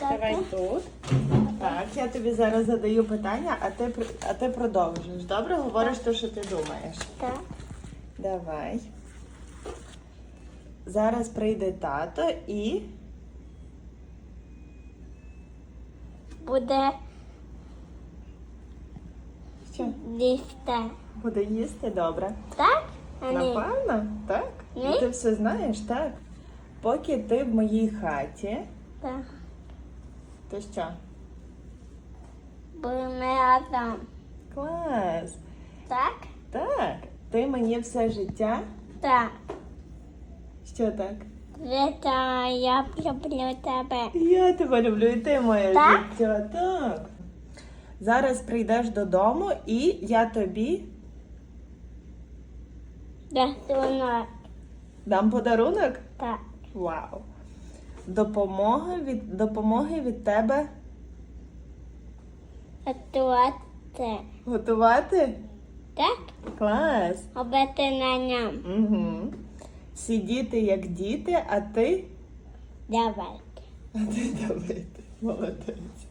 Давай тут. Так, я тобі зараз задаю питання, а ти, а ти продовжуєш. Добре? Говориш те, що ти думаєш. Так. Давай. Зараз прийде тато і. Буде Що? лісти. Буде їсти добре. Так? Напевно, так? Ні? Ти все знаєш, так? Поки ти в моїй хаті, Так. То що? Будемо разом. Клас! Так? Так, ти мені все життя. Так. Що так? Віта, я люблю тебе. Я тебе люблю, і ти моє Так? життя. Так. Зараз прийдеш додому і я тобі Рисунок. дам подарунок. Так. Вау! Допомога від, допомоги від тебе Готувати. готувати? Так? Клас! Робити на ньому. Угу. Сидіти як діти, а ти. Давайте. А ти давайте. Молодець.